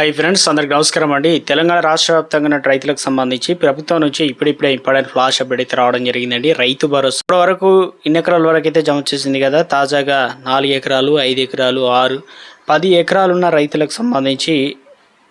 Hi friends అందరికి నమస్కారం అండి. తెలంగాణ రాష్ట్ర వ్యాప్తంగా రైతులకు సంబంధించి ప్రభుత్వం నుంచి ఇప్పుడిప్పుడే ఇంపార్టెంట్ ఫ్లాష్ అప్డేట్ అయితే రావడం జరిగిందండి. రైతు భరోసా ఇప్పటి వరకు ఇన్ని ఎకరాల వరకు అయితే జమ చేసింది కదా. తాజాగా నాలుగు ఎకరాలు ఐదు ఎకరాలు ఆరు పది ఎకరాలు ఉన్న రైతులకు సంబంధించి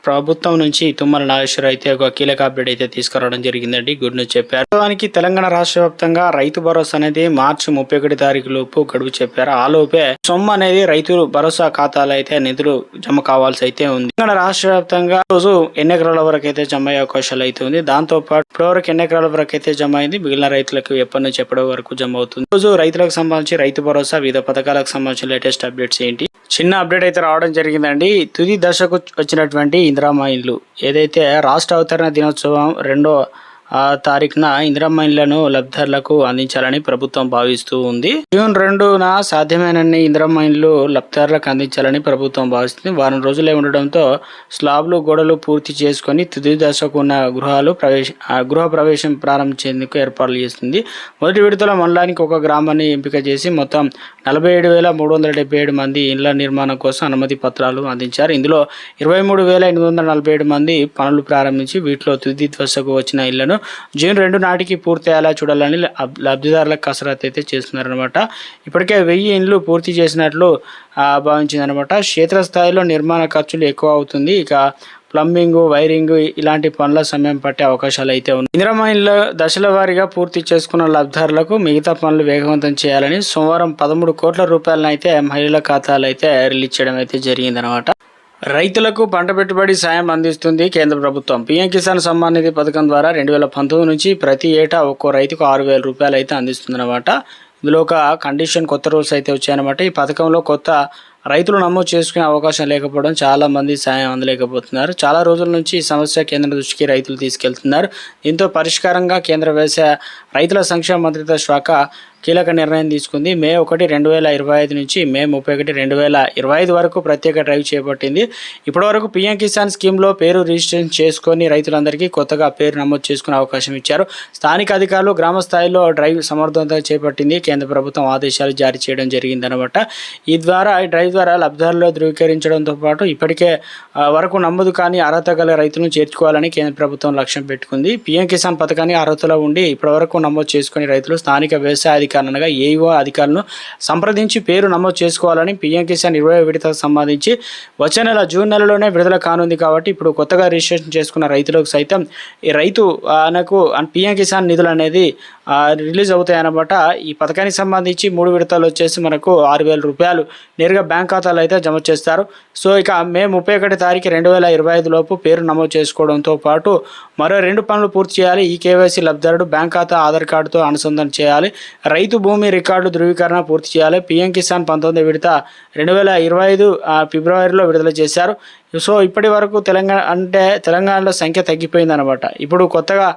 ప్రభుత్వం నుంచి తుమ్మల నాగేశ్వర అయితే ఒక కీలక అప్డేట్ అయితే తీసుకురావడం జరిగిందండి. గుడ్ న్యూస్ చెప్పారు. వాస్తవానికి తెలంగాణ రాష్ట్ర వ్యాప్తంగా రైతు భరోసా అనేది మార్చి ముప్పై ఒకటి తారీఖు లోపు గడువు చెప్పారు. ఆ లోపే సొమ్ము అనేది రైతు భరోసా ఖాతాలో అయితే నిధులు జమ కావాల్సి అయితే ఉంది. తెలంగాణ రాష్ట్ర వ్యాప్తంగా రోజు ఎన్ని ఎకరాల వరకు అయితే జమ అయ్యే అవకాశాలు అయితే ఉంది? దాంతో పాటు ఇప్పటివరకు ఎన్ని ఎకరాల వరకు అయితే జమ అయింది? మిగిలిన రైతులకు ఎప్పటి నుంచి ఎప్పటి వరకు జమ అవుతుంది? రోజు రైతులకు సంబంధించి రైతు భరోసా వివిధ పథకాలకు సంబంధించిన లేటెస్ట్ అప్డేట్స్ ఏంటి? చిన్న అప్డేట్ అయితే రావడం జరిగిందండి. తుది దశకు వచ్చినటువంటి ఇందిరామా ఇల్లు. ఏదైతే రాష్ట్ర అవతరణ దినోత్సవం రెండో ఆ తారీఖున ఇందిరమ్మ ఇళ్ళను లబ్ధిదారులకు అందించాలని ప్రభుత్వం భావిస్తూ ఉంది. జూన్ రెండున సాధ్యమైనన్ని ఇందిరమ్మ ఇళ్ళు లబ్ధిదారులకు అందించాలని ప్రభుత్వం భావిస్తుంది. వారం రోజులే ఉండడంతో స్లాబ్లు గోడలు పూర్తి చేసుకొని తుది దశకు ఉన్న గృహాలు ప్రవేశ గృహ ప్రవేశం ప్రారంభించేందుకు ఏర్పాట్లు చేస్తుంది. మొదటి విడుదల మండలానికి ఒక గ్రామాన్ని ఎంపిక చేసి మొత్తం నలభై ఏడు వేల మూడు వందల డెబ్బై ఏడు మంది ఇళ్ళ నిర్మాణం కోసం అనుమతి పత్రాలు అందించారు. ఇందులో ఇరవై మూడు వేల ఎనిమిది వందల నలభై ఏడు మంది పనులు ప్రారంభించి వీటిలో తుది దశకు వచ్చిన ఇళ్ళను జూన్ రెండు నాటికి పూర్తయ్యేలా చూడాలని లబ్- లబ్ధిదారులకు కసరత్తు అయితే చేస్తున్నారనమాట ఇప్పటికే వెయ్యి ఇండ్లు పూర్తి చేసినట్లు భావించిందనమాట క్షేత్రస్థాయిలో నిర్మాణ ఖర్చులు ఎక్కువ అవుతుంది. ఇక ప్లంబింగ్ వైరింగ్ ఇలాంటి పనుల సమయం పట్టే అవకాశాలు అయితే ఉన్నాయి. ఇందిరమ్మ దశల వారీగా పూర్తి చేసుకున్న లబ్ధిదారులకు మిగతా పనులు వేగవంతం చేయాలని సోమవారం పదమూడు కోట్ల రూపాయలను అయితే మహిళల ఖాతాలు అయితే రిలీజ్ చేయడం అయితే జరిగిందనమాట రైతులకు పంట పెట్టుబడి సాయం అందిస్తుంది కేంద్ర ప్రభుత్వం. పీఎం కిసాన్ సమ్మాన్ నిధి పథకం ద్వారా రెండు వేల పంతొమ్మిది నుంచి ప్రతి ఏటా ఒక్కో రైతుకు ఆరు వేల రూపాయలు అయితే అందిస్తుందన్నమాట. ఇందులో ఒక కండిషన్ కొత్త రూల్స్ అయితే వచ్చాయన్నమాట. ఈ పథకంలో కొత్త రైతులు నమోదు చేసుకునే అవకాశం లేకపోవడం చాలామంది సాయం అందలేకపోతున్నారు. చాలా రోజుల నుంచి ఈ సమస్య కేంద్ర దృష్టికి రైతులు తీసుకెళ్తున్నారు. దీంతో పరిష్కారంగా కేంద్ర వ్యవసాయ రైతుల సంక్షేమ మంత్రిత్వ శాఖ కీలక నిర్ణయం తీసుకుంది. మే ఒకటి రెండు వేల ఇరవై ఐదు నుంచి మే ముప్పై ఒకటి రెండు వేల ఇరవై ఐదు వరకు ప్రత్యేక డ్రైవ్ చేపట్టింది. ఇప్పటివరకు పీఎం కిసాన్ స్కీమ్లో పేరు రిజిస్ట్రేషన్ చేసుకొని రైతులందరికీ కొత్తగా పేరు నమోదు చేసుకునే అవకాశం ఇచ్చారు. స్థానిక అధికారులు గ్రామ స్థాయిలో డ్రైవ్ సమర్థవంతంగా చేపట్టింది. కేంద్ర ప్రభుత్వం ఆదేశాలు జారీ చేయడం జరిగిందనమాట ఈ ద్వారా ఈ డ్రైవ్ ద్వారా లబ్ధిదారులు ధృవీకరించడంతో పాటు ఇప్పటికే వరకు నమోదు కాని అర్హత గల రైతులను చేర్చుకోవాలని కేంద్ర ప్రభుత్వం లక్ష్యం పెట్టుకుంది. పీఎం కిసాన్ పథకాన్ని అర్హతలో ఉండి ఇప్పటివరకు నమోదు చేసుకుని రైతులు స్థానిక వ్యవసాయ అధికారులు ఏఈఓ అధికారులను సంప్రదించి పేరు నమోదు చేసుకోవాలని పీఎం కిసాన్ ఇరవై విడతకు సంబంధించి వచ్చే నెల జూన్ నెలలోనే విడుదల కానుంది కాబట్టి ఇప్పుడు కొత్తగా రిజిస్ట్రేషన్ చేసుకున్న రైతులకు సైతం ఈ రైతు ఆయనకు పీఎం కిసాన్ నిధులు అనేది రిలీజ్ అవుతాయి ఈ పథకానికి సంబంధించి మూడు విడతలు వచ్చేసి మనకు ఆరు వేల రూపాయలు నేరుగా బ్యాంక్ ఖాతాలో అయితే జమ చేస్తారు. సో ఇక మే ముప్పై ఒకటి తారీఖు రెండు వేల ఇరవై ఐదు లోపు పేరు నమోదు చేసుకోవడంతో పాటు మరో రెండు పనులు పూర్తి చేయాలి. ఈ కేవైసీ లబ్ధిదారుడు బ్యాంక్ ఖాతా ఆధార్ కార్డుతో అనుసంధానం చేయాలి. రైతు భూమి రికార్డు ధృవీకరణ పూర్తి చేయాలి. పీఎం కిసాన్ పంతొమ్మిది విడత రెండు వేల ఇరవై ఐదు ఫిబ్రవరిలో విడుదల చేశారు. సో ఇప్పటి వరకు తెలంగాణ అంటే తెలంగాణలో సంఖ్య తగ్గిపోయింది అనమాట ఇప్పుడు కొత్తగా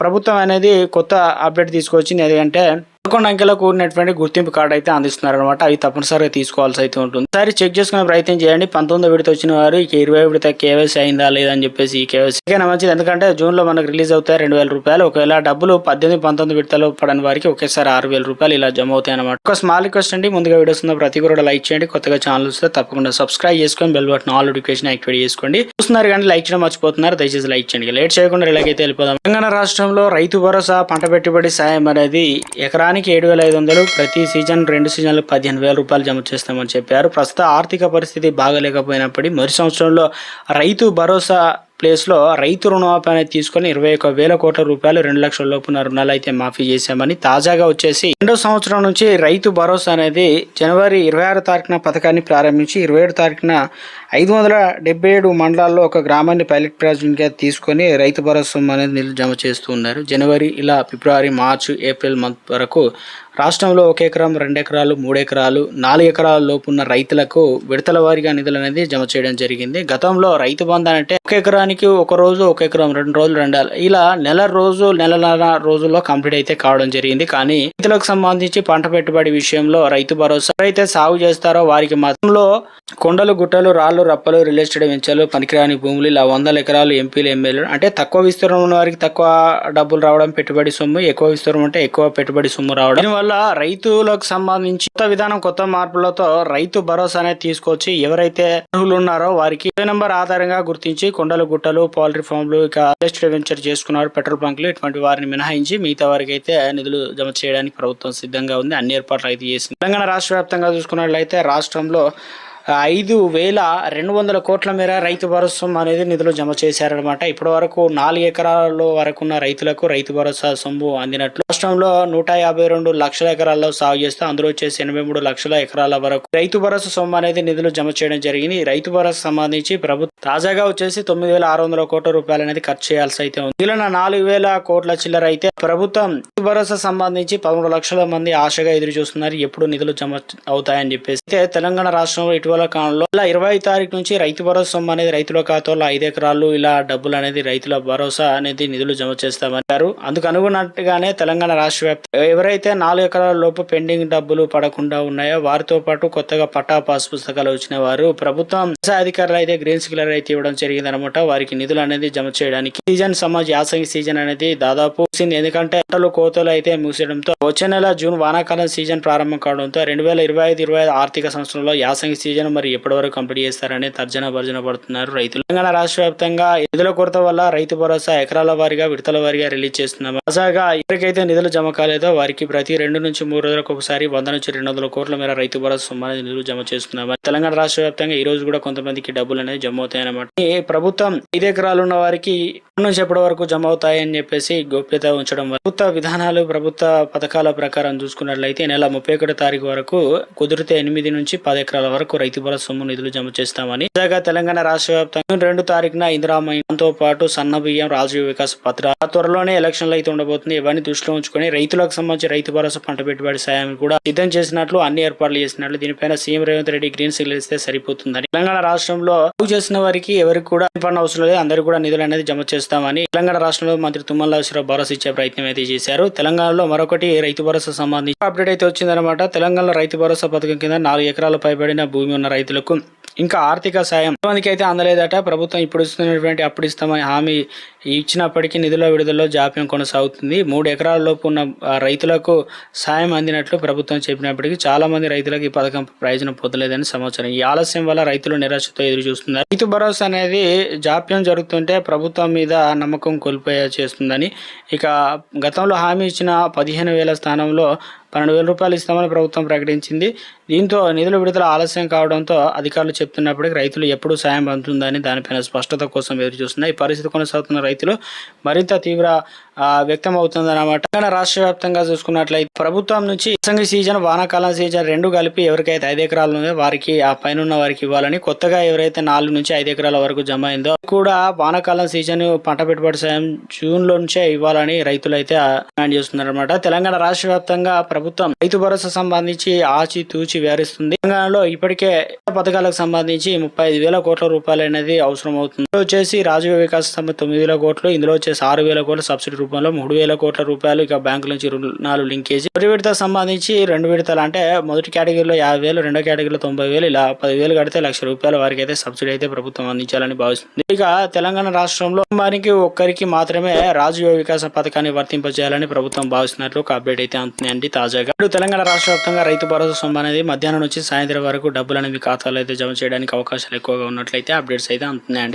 ప్రభుత్వం అనేది కొత్త అప్డేట్ తీసుకొచ్చింది ఎందుకంటే పదకొండు అంకెలో కూడినటువంటి గుర్తింపు కార్డు అయితే అందిస్తున్నారు అనమాట అవి తప్పనిసరిగా తీసుకోవాల్సి అయితే ఉంటుంది. ఒకసారి చెక్ చేసుకునే ప్రయత్నం చేయండి. పంతొమ్మిది విడత వచ్చిన వారు ఇక ఇరవై విడత కేవైసీ అయిందా లేదా అని చెప్పేసి ఈ కేవైసీ. మంచిది ఎందుకంటే జూన్లో మనకు రిలీజ్ అవుతాయి రెండు వేల రూపాయలు. ఒకవేళ డబ్బులు పద్దెనిమిది పంతొమ్మిది విడతలో పడని వారికి ఒకేసారి ఆరు వేల రూపాయలు ఇలా జమ అవుతాయి అనమాట ఒక స్మాల్ రిక్వెస్ట్ అండి. ముందుగా వీడియోస్ ఉన్న ప్రతి కూడా లైక్ చేయండి. కొత్తగా ఛానల్ వస్తే తప్పకుండా సబ్స్క్రైబ్ చేసుకొని bell button all notification activate చేసుకోండి. చూస్తున్నారు కానీ లైక్ చేయడం మర్చిపోతున్నారు. దయచేసి లైక్ చేయండి. లేట్ చేయకుండా ఇలాగైతే వెళ్ళిపోదాం. తెలంగాణ రాష్ట్రంలో రైతు భరోసా పంట పెట్టుబడి సాయం అనేది ఎకరానికి ఏడు వేల ఐదు వందలు ప్రతి సీజన్ రెండు సీజన్లు పదిహేను వేల రూపాయలు జమ చేస్తామని చెప్పారు. ప్రస్తుత ఆర్థిక పరిస్థితి బాగలేకపోయినప్పటికీ మొదటి సంవత్సరంలో రైతు భరోసా ప్లేస్లో రైతు రుణమాఫీ అనేది తీసుకొని ఇరవై ఒక వేల కోట్ల రూపాయలు రెండు లక్షల లోపున రుణాలు అయితే మాఫీ చేశామని తాజాగా వచ్చేసి రెండో సంవత్సరం నుంచి రైతు భరోసా అనేది జనవరి ఇరవై ఆరు తారీఖున పథకాన్ని ప్రారంభించి ఇరవై ఏడు తారీఖున ఐదు వందల డెబ్బై ఏడు మండలాల్లో ఒక గ్రామాన్ని పైలట్ ప్రాజెక్ట్గా తీసుకొని రైతు భరోసా అనేది నిధులు జమ చేస్తూ ఉన్నారు. జనవరి ఇలా ఫిబ్రవరి మార్చి ఏప్రిల్ మంత్ వరకు రాష్ట్రంలో ఒక ఎకరం రెండు ఎకరాలు మూడు ఎకరాలు నాలుగు ఎకరాల లోపు ఉన్న రైతులకు విడతల వారీగా నిధులు అనేది జమ చేయడం జరిగింది. గతంలో రైతు బంధు అంటే ఒక ఎకరానికి ఒక రోజు ఒక ఎకరం రెండు రోజులు రెండు ఇలా నెల రోజు నెలన్నర రోజుల్లో కంప్లీట్ అయితే కావడం జరిగింది. కానీ రైతులకు సంబంధించి పంట పెట్టుబడి విషయంలో రైతు భరోసా ఎవరైతే సాగు చేస్తారో వారికి మతంలో కొండలు గుట్టలు రాళ్ళు రప్పలు రియల్ ఎస్టేట్ వెంచర్లు పనికిరాని భూములు ఇలా వందల ఎకరాలు ఎంపీలు ఎమ్మెల్యేలు. అంటే తక్కువ విస్తీర్ణం ఉన్న వారికి తక్కువ డబ్బులు రావడం పెట్టుబడి సొమ్ము ఎక్కువ విస్తీర్ణం అంటే ఎక్కువ పెట్టుబడి సొమ్ము రావడం. దీనివల్ల రైతులకు సంబంధించి కొత్త విధానం కొత్త మార్పులతో రైతు భరోసా అనేది తీసుకొచ్చి ఎవరైతే అర్హులు ఉన్నారో వారికి ఏ నెంబర్ ఆధారంగా గుర్తించి కొండలు గుట్టలు పౌల్ట్రీ ఫామ్లు ఇక రియల్ ఎస్టేట్ వెంచర్ చేసుకున్నారు పెట్రోల్ బంకులు ఇటువంటి వారిని మినహాయించి మిగతా వారికి అయితే నిధులు జమ చేయడానికి ప్రభుత్వం సిద్ధంగా ఉంది. అన్ని ఏర్పాట్లు అయితే చేసింది. తెలంగాణ రాష్ట్ర వ్యాప్తంగా చూసుకున్నట్లయితే రాష్ట్రంలో ఐదు వేల రెండు వందల కోట్ల మేర రైతు భరోసా అనేది నిధులు జమ చేశారనమాట ఇప్పటి వరకు నాలుగు ఎకరాల వరకున్న రైతులకు రైతు భరోసా సొమ్ము అందినట్లు రాష్ట్రంలో నూట యాభై రెండు లక్షల ఎకరాల్లో సాగు చేస్తే అందులో వచ్చేసి ఎనభై మూడు లక్షల ఎకరాల వరకు రైతు భరోసా సొమ్ము అనేది నిధులు జమ చేయడం జరిగింది. రైతు భరోసా సంబంధించి ప్రభుత్వం తాజాగా వచ్చేసి తొమ్మిది వేల ఆరు వందల కోట్ల రూపాయలు అనేది ఖర్చు చేయాల్సి అయితే ఉంది. మిగిలిన నాలుగు వేల కోట్ల చిల్లర అయితే ప్రభుత్వం రైతు భరోసా సంబంధించి పదమూడు లక్షల మంది ఆశగా ఎదురు చూస్తున్నారు. ఎప్పుడు నిధులు జమ అవుతాయని చెప్పేసి అయితే తెలంగాణ రాష్ట్రంలో ఇటీవల కాలంలో ఇలా ఇరవై తారీఖు నుంచి రైతు భరోసా సొమ్ము అనేది రైతుల ఖాతాలో ఐదు ఎకరాలు ఇలా డబ్బులు అనేది రైతుల భరోసా అనేది నిధులు జమ చేస్తామన్నారు అందుకు అనుగుణట్టుగానే తెలంగాణ రాష్ట్ర వ్యాప్త ఎవరైతే నాలుగు ఎకరాల లోపు పెండింగ్ డబ్బులు పడకుండా ఉన్నాయో వారితో పాటు కొత్తగా పట్టా పాస్ పుస్తకాలు వచ్చిన వారు ప్రభుత్వం వ్యవసాయ అధికారులు అయితే గ్రీన్ సిగ్నల్ అయితే ఇవ్వడం జరిగింది అనమాట వారికి నిధులు అనేది జమ చేయడానికి సీజన్ సమాజ్ యాసంగి సీజన్ అనేది దాదాపు ఎందుకంటే పంటలు కోతలు అయితే మూసేయడంతో వచ్చే నెల జూన్ వానాకాలం సీజన్ ప్రారంభం కావడంతో రెండు వేల ఇరవై ఐదు ఇరవై ఐదు ఆర్థిక సంవత్సరంలో యాసంగి సీజన్ మరి ఎప్పటి వరకు కంప్లీట్ చేస్తారని తర్జన భర్జన పడుతున్నారు రైతులు. తెలంగాణ రాష్ట్ర వ్యాప్తంగా నిధుల కొరత వల్ల రైతు భరోసా ఎకరాల వారీగా విడతల వారీగా రిలీజ్ చేస్తున్నాం. తాజాగా ఎవరికైతే నిధులు జమ కాలేదో? వారికి ప్రతి రెండు నుంచి మూడు రోజులకు ఒకసారి వంద నుంచి రెండు వందల కోట్ల మేర రైతు భరోసా సొమ్ము అనేది నిధులు జమ చేస్తున్నామని తెలంగాణ రాష్ట్ర వ్యాప్తంగా ఈ రోజు కూడా కొంతమందికి డబ్బులు అనేది జమ అవుతాయన్నమాట. ఈ ప్రభుత్వం ఐదు ఎకరాలు ఉన్న వారికి ఎప్పటి నుంచి ఎప్పటి వరకు జమ అవుతాయని చెప్పేసి గోప్యత ఉంచడం ప్రభుత్వ విధానాలు ప్రభుత్వ పథకాల ప్రకారం చూసుకున్నట్లయితే నెల ముప్పై ఒకటో తారీఖు వరకు కుదిరితే ఎనిమిది నుంచి పది ఎకరాల వరకు రైతు భరోసా సొమ్ము నిధులు జమ చేస్తామని. తాజాగా తెలంగాణ రాష్ట్ర వ్యాప్తంగా రెండు తారీఖున ఇందిరామయంతో పాటు సన్న బియ్యం రాజీవ్ వికాస్ పత్ర త్వరలోనే ఎలక్షన్లు అయితే ఉండబోతుంది ఇవన్నీ దృష్టిలో ఉంచు రైతులకు సంబంధించి రైతు భరోసా పంట పెట్టుబడి సాయం కూడా సిద్ధం చేసినట్లు అన్ని ఏర్పాట్లు చేసినట్లు దీనిపైన CM Revanth Reddy green signal ఇస్తే సరిపోతుందని. తెలంగాణ రాష్ట్రంలో సాగు చేసిన వారికి ఎవరికి కూడా పన్ను అవసరం లేదు అందరికీ కూడా నిధులు అనేది జమ చేస్తామని తెలంగాణ రాష్ట్రంలో మంత్రి తుమ్మల నాగేశ్వరరావు భరోసా ఇచ్చే ప్రయత్నం అయితే చేశారు. తెలంగాణలో మరొకటి రైతు భరోసా సంబంధించి అప్డేట్ అయితే వచ్చిందనమాట తెలంగాణలో రైతు భరోసా పథకం కింద నాలుగు ఎకరాల పైబడిన భూమి ఉన్న రైతులకు ఇంకా ఆర్థిక సాయం. మందికి అయితే అందలేదట. ప్రభుత్వం ఇప్పుడు ఇస్తున్నటువంటి అప్పుడు ఇస్తామని హామీ ఇచ్చినప్పటికీ నిధుల విడుదలలో జాప్యం కొనసాగుతుంది. మూడు ఎకరాల లోపు ఉన్న రైతులకు సాయం అందినట్లు ప్రభుత్వం చెప్పినప్పటికీ చాలా మంది రైతులకు ఈ పథకం ప్రయోజనం పొందలేదని సమాచారం. ఈ ఆలస్యం వల్ల రైతులు నిరాశతో ఎదురు చూస్తున్నారు రైతు భరోసా అనేది జాప్యం జరుగుతుంటే ప్రభుత్వం మీద నమ్మకం కోల్పోయే చేస్తుందని ఇక గతంలో హామీ ఇచ్చిన పదిహేను వేల స్థానంలో పన్నెండు వేల రూపాయలు ఇస్తామని ప్రభుత్వం ప్రకటించింది. దీంతో నిధుల విడుదల ఆలస్యం కావడంతో అధికారులు చెప్తున్నప్పటికీ రైతులు ఎప్పుడు సాయం అందుతుందని దానిపైన స్పష్టత కోసం ఎదురు చూస్తున్నారు ఈ పరిస్థితి కొనసాగుతున్న రైతులు మరింత తీవ్ర ఆ, వ్యక్తం అవుతుందన్నమాట తెలంగాణ రాష్ట్ర వ్యాప్తంగా చూసుకున్నట్లయితే ప్రభుత్వం నుంచి యాసంగి సీజన్ వానాకాలం సీజన్ రెండు కలిపి ఎవరికైతే ఐదు ఎకరాలు ఉందో వారికి ఆ పైన ఉన్న వారికి ఇవ్వాలని కొత్తగా ఎవరైతే నాలుగు నుంచి ఐదు ఎకరాల వరకు జమ అయిందో కూడా వానాకాలం సీజన్ పంట పెట్టుబడి సాయం జూన్లో నుంచే ఇవ్వాలని రైతులు అయితే డిమాండ్ చేస్తున్నారు అనమాట తెలంగాణ రాష్ట్ర వ్యాప్తంగా ప్రభుత్వం రైతు భరోసా సంబంధించి ఆచి తూచి వ్యవహరిస్తుంది. తెలంగాణలో ఇప్పటికే పథకాలకు సంబంధించి ముప్పై ఐదు వేల కోట్ల రూపాయలు అనేది అవసరం అవుతుంది వచ్చేసి రాజీవ్ వికాస సంస్థ తొమ్మిది వేల కోట్లు ఇందులో వచ్చేసి ఆరు వేల కోట్ల సబ్సిడీ రూపంలో మూడు వేల కోట్ల రూపాయలు ఇక బ్యాంకుల నుంచి రుణాలు లింకేజ్ మొదటి విడత సంబంధించి రెండు విడతలు అంటే మొదటి కేటగిరీలో యాభై వేలు రెండో కేటగిరీలో తొంభై వేలు ఇలా పదివేలు కడితే లక్ష రూపాయల వారికి అయితే సబ్సిడీ అయితే ప్రభుత్వం అందించాలని భావిస్తుంది. ఇక తెలంగాణ రాష్ట్రంలో వారికి ఒక్కరికి మాత్రమే రాజీవ్ వికాస పథకాన్ని వర్తింపజేయాలని ప్రభుత్వం భావిస్తున్నట్లు ఒక అప్డేట్ అయితే అంది తాజాగా. ఇప్పుడు తెలంగాణ రాష్ట్ర వ్యాప్తంగా రైతు భరోసా సొమ్ము అనేది మధ్యాహ్నం నుంచి సాయంత్రం వరకు డబ్బులు అనేవి ఖాతాలో అయితే జమ చేయడానికి అవకాశాలు ఎక్కువగా ఉన్నట్లయితే అప్డేట్స్ అయితే అందుతున్నాయండి